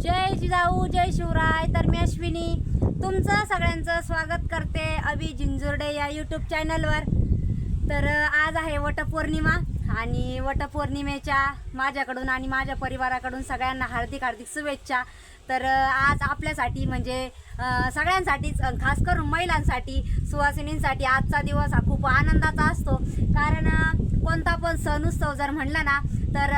जय जिजाऊ जय शिवराय. तर मी अश्विनी तुमचं सगळ्यांचं स्वागत करते अभि जिंजुर्डे या यूट्यूब चॅनलवर तर आज आहे वटपौर्णिमा आणि वटपौर्णिमेच्या माझ्याकडून आणि माझ्या परिवाराकडून सगळ्यांना हार्दिक हार्दिक शुभेच्छा. तर आज आपल्यासाठी म्हणजे सगळ्यांसाठीच खास करून महिलांसाठी सुवासिनींसाठी आजचा दिवस हा खूप आनंदाचा असतो. कारण कोणता पण सण उत्सव जर म्हणला ना तर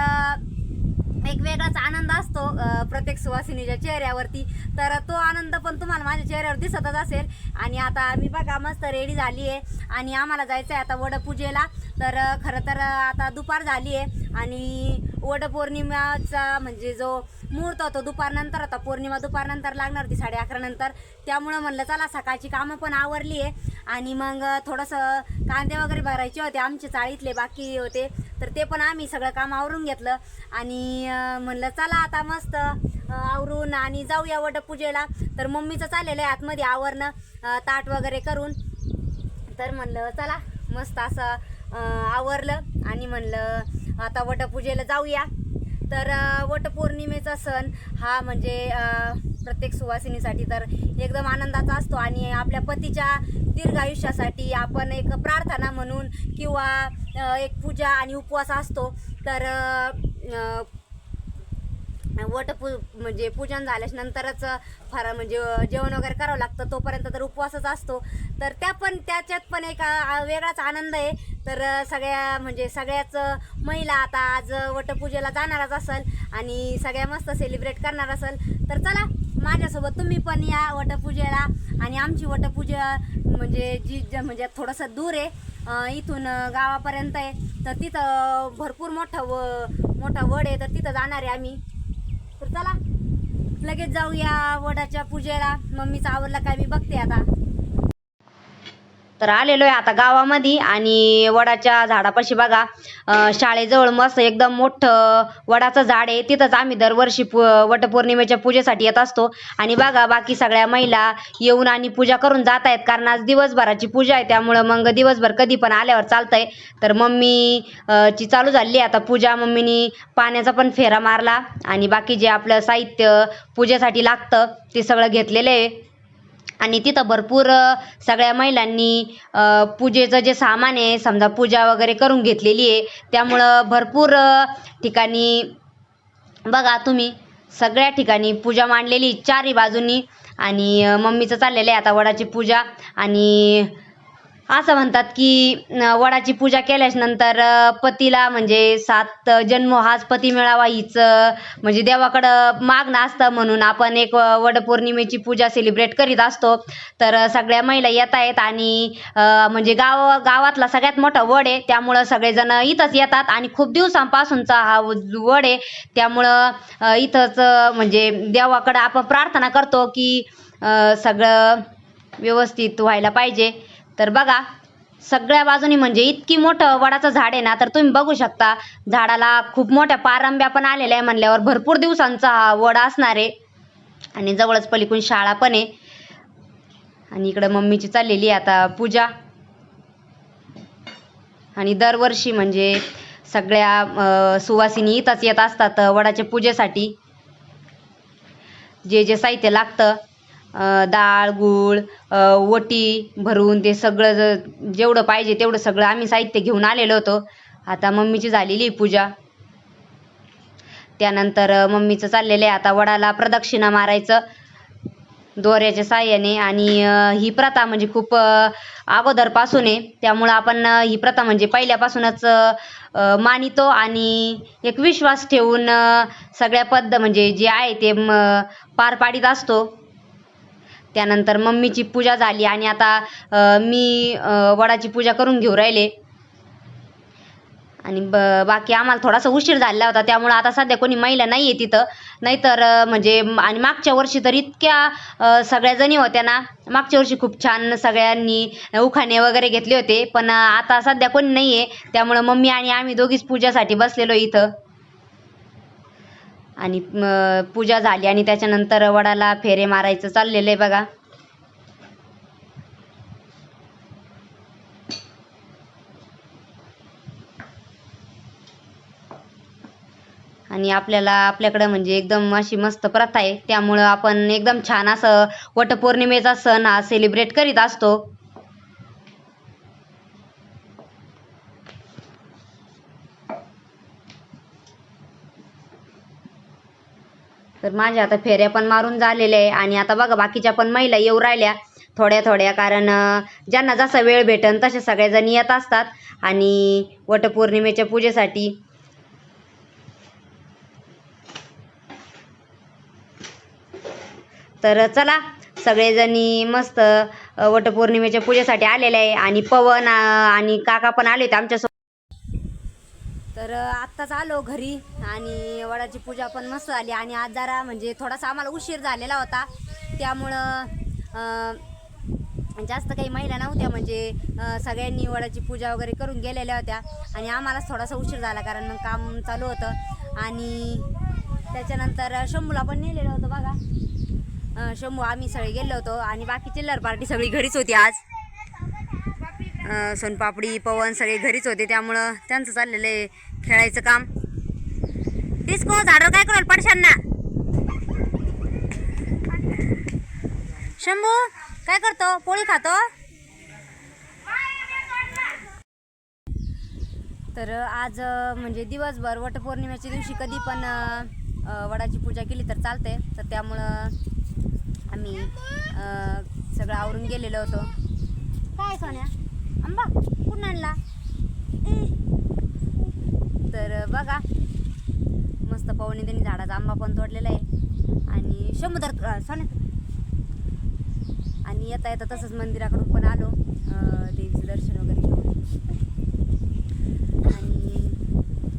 एक वेगळाच आनंद असतो प्रत्येक सुवासिनीच्या चेहऱ्यावरती. तर तो आनंद पण तुम्हाला माझ्या चेहऱ्यावर दिसतच असेल. आणि आता मी बघा मस्त रेडी झाली आहे आणि आम्हाला जायचं आहे आता वडपूजेला. तर खरं तर आता दुपार झाली आहे आणि वडपौर्णिमाचा म्हणजे जो मुहूर्त होतो दुपारनंतर होता पौर्णिमा दुपारनंतर लागणार होती साडे अकरा नंतर. त्यामुळं म्हणलं चला सकाळची कामं पण आवरली आहे आणि मग थोडंसं कांदे वगैरे भरायचे होते आमचे चाळीतले बाकी होते. तर ते पण आम्ही सगळं काम आवरून घेतलं. आणि म्हणलं चला आता मस्त आवरून आणि जाऊया वटपूजेला तर मम्मीचं चाललेलं आहे आतमध्ये आवरणं ताट वगैरे करून. तर म्हणलं चला मस्त असं आवरलं. आणि म्हणलं आता वटपूजेला जाऊया. तर वटपौर्णिमेचा सण हा म्हणजे प्रत्येक सुवासिनीसाठी तर एकदम आनंदाचा असतो आणि आपल्या पतीच्या दीर्घ आयुष्यासाठी आपण एक प्रार्थना म्हणून किंवा एक पूजा आणि उपवास असतो. तर अं, वटपू म्हणजे पूजन झाल्यानंतरच नंतरच फार म्हणजे जेवण वगैरे करावं लागतं. तोपर्यंत तर उपवासच असतो. तर त्या पण त्याच्यात पण एक वेगळाच आनंद आहे. तर सगळ्या म्हणजे सगळ्याच महिला आता आज वटपूजेला जाणारच असेल आणि सगळ्या मस्त सेलिब्रेट करणार असेल. तर चला माझ्यासोबत तुम्ही पण या वटपूजेला आणि आमची वटपूजा म्हणजे जी म्हणजे थोडंसं दूर आहे इथून गावापर्यंत आहे. तर तिथं भरपूर मोठा व मोठा वड आहे. तर तिथं जाणार आहे आम्ही. तर चला लगेच जाऊया वडाच्या पूजेला. मम्मीचा आवडला काय मी बघते आता. तर आलेलो आहे आता गावामध्ये आणि वडाच्या झाडापाशी बघा शाळेजवळ मस्त एकदम मोठं वडाचं झाड आहे. तिथंच आम्ही दरवर्षी पु वटपौर्णिमेच्या पूजेसाठी येत असतो. आणि बघा बाकी सगळ्या महिला येऊन आणि पूजा करून जात आहेत. कारण आज दिवसभराची पूजा आहे. त्यामुळं मग दिवसभर कधी पण आल्यावर चालतंय. तर मम्मी ची चालू झाली आहे. आता पूजा मम्मीनी पाण्याचा पण फेरा मारला. आणि बाकी जे आपलं साहित्य पूजेसाठी लागतं ते सगळं घेतलेलं आहे. आणि तिथं भरपूर सगळ्या महिलांनी पूजेचं जे सामान आहे समजा पूजा वगैरे करून घेतलेली आहे त्यामुळं भरपूर ठिकाणी बघा तुम्ही सगळ्या ठिकाणी पूजा मांडलेली चारही बाजूनी. आणि मम्मीचं चाललेलं आहे आता वडाची पूजा. आणि असं म्हणतात की वडाची पूजा केल्यानंतर नंतर पतीला म्हणजे सात जन्म हाच पती मिळावा हीच म्हणजे देवाकडं मागणं असतं म्हणून आपण एक वडपौर्णिमेची पूजा सेलिब्रेट करीत असतो. तर सगळ्या महिला येत आहेत आणि म्हणजे गाव गावातला सगळ्यात मोठा वड आहे. त्यामुळं सगळेजण इथंच येतात आणि खूप दिवसांपासूनचा हा वड आहे त्यामुळं इथंच म्हणजे देवाकडं आपण प्रार्थना करतो की सगळं व्यवस्थित व्हायला पाहिजे. तर बघा सगळ्या बाजूनी म्हणजे इतकी मोठं वडाचं झाड आहे ना तर तुम्ही बघू शकता झाडाला खूप मोठ्या पारंब्या पण आलेल्या आहे म्हणल्यावर भरपूर दिवसांचा हा वड असणार आहे. आणि जवळच पलीकडून शाळा पण आहे. आणि इकडं मम्मीची चाललेली आहे आता पूजा. आणि दरवर्षी म्हणजे सगळ्या सुवासिनी इथंच येत असतात वडाच्या पूजेसाठी. जे जे साहित्य लागतं डाळ गूळ ओटी वटी भरून ते सगळं ज- जेवढं पाहिजे तेवढं सगळं आम्ही साहित्य घेऊन आलेलो होतो. आता मम्मीची झालेली आहे पूजा. त्यानंतर मम्मीचं चाललेलं आहे. आता वडाला प्रदक्षिणा मारायचं दोऱ्याच्या साह्याने आणि ही प्रथा म्हणजे खूप अगोदरपासून आहे. त्यामुळं आपण ही प्रथा म्हणजे पहिल्यापासूनच मानितो आणि एक विश्वास ठेवून सगळ्या पद्ध म्हणजे जे आहे ते पार पाडित असतो. त्यानंतर मम्मीची पूजा झाली आणि आता मी वडाची पूजा करून घेऊ राहिले. आणि ब बाकी आम्हाला थोडासा उशीर झालेला होता त्यामुळं आता सध्या कोणी महिला नाही आहे तिथं. नाहीतर म्हणजे आणि मागच्या वर्षी तर इतक्या सगळ्याजणी सगळ्या जणी होत्या ना मागच्या वर्षी खूप छान सगळ्यांनी उखाणे वगैरे घेतले होते पण आता सध्या कोणी नाही आहे त्यामुळं मम्मी आणि आम्ही दोघीच पूजासाठी बसलेलो इथं. आणि पूजा झाली आणि त्याच्यानंतर वडाला फेरे मारायचं चाललेलं आहे बघा. आणि आपल्याला आपल्याकडं म्हणजे एकदम अशी मस्त प्रथा आहे. त्यामुळं आपण एकदम छान असं वटपौर्णिमेचा सण हा सेलिब्रेट करीत असतो. तर माझ्या आता फेऱ्या पण मारून झालेल्या आहे. आणि आता बघा बाकीच्या पण महिला येऊ राहिल्या थोड्या थोड्या. कारण ज्यांना जसा वेळ भेटन तसे सगळेजण येत असतात. आणि वटपौर्णिमेच्या पूजेसाठी तर चला सगळेजणी मस्त वटपौर्णिमेच्या पूजेसाठी आलेले आहे. आणि पवन आणि काका पण आले होते आमच्या तर आत्ताच आलो घरी आणि वडाची पूजा पण मस्त झाली आणि आज जरा म्हणजे थोडासा आम्हाला उशीर झालेला होता. त्यामुळं जास्त काही महिला नव्हत्या म्हणजे सगळ्यांनी वडाची पूजा वगैरे करून गेलेल्या होत्या आणि आम्हालाच थोडासा उशीर झाला कारण मग काम चालू होतं आणि त्याच्यानंतर शंभूला पण नेलेलं होतं बघा. शंभू आम्ही सगळे गेलो होतो आणि बाकी चिल्लर पार्टी सगळी घरीच होती आज. सोनपापडी पवन सगळे घरीच होते त्यामुळं त्यांचं चाललेलं आहे खेळायचं काम. डिस्को झाडं काय करेल पडशांना? शंभू काय करतो? पोळी खातो? तर आज म्हणजे दिवसभर वटपौर्णिमेच्या दिवशी कधी पण वडाची पूजा केली तर चालते तर त्यामुळं आम्ही सगळं आवरून गेलेलो होतो. काय सोन्या? आंबा कुठून आणला? तर बघा मस्त पाहुणे त्यांनी झाडाचा आंबा पण तोडलेला आहे. आणि समुद्र सोने आणि येता येता तसंच मंदिराकडून पण आलो. देवीचं दर्शन वगैरे घेऊन. आणि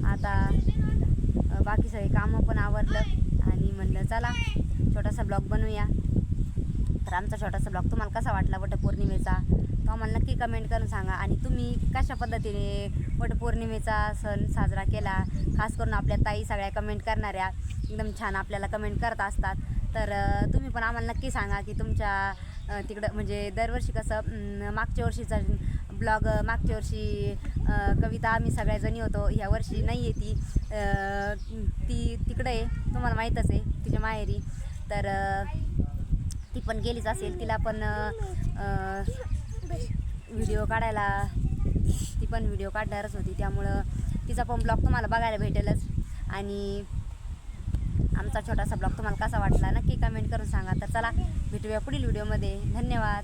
आता बाकी सगळे कामं पण आवरलं. आणि म्हणलं चला छोटासा ब्लॉग बनवूया. तर आमचा छोटासा ब्लॉग तुम्हाला कसा वाटला? वटपौर्णिमेचा? तो आम्हाला नक्की कमेंट करून सांगा. आणि तुम्ही कशा पद्धतीने वटपौर्णिमेचा सण साजरा केला? खास करून आपल्या ताई सगळ्या कमेंट करणाऱ्या एकदम छान आपल्याला कमेंट करत असतात. तर तुम्ही पण आम्हाला नक्की सांगा की तुमच्या तिकडं म्हणजे दरवर्षी कसं मागच्या वर्षीचा ब्लॉग मागच्या वर्षी कविता आम्ही सगळ्याजणी होतो. ह्या वर्षी नाही आहे ती. ती तिकडं आहे. तुम्हाला माहीतच आहे तिच्या माहेरी. तर ती पण गेलीच असेल. तिला पण व्हिडिओ काढायला. ती पण व्हिडिओ काढणारच होती. त्यामुळं तिचा पण ब्लॉग तुम्हाला बघायला भेटेलच. आणि आमचा छोटासा ब्लॉग तुम्हाला कसा वाटला नक्की कमेंट करून सांगा. तर चला भेटूया पुढील व्हिडिओमध्ये. धन्यवाद.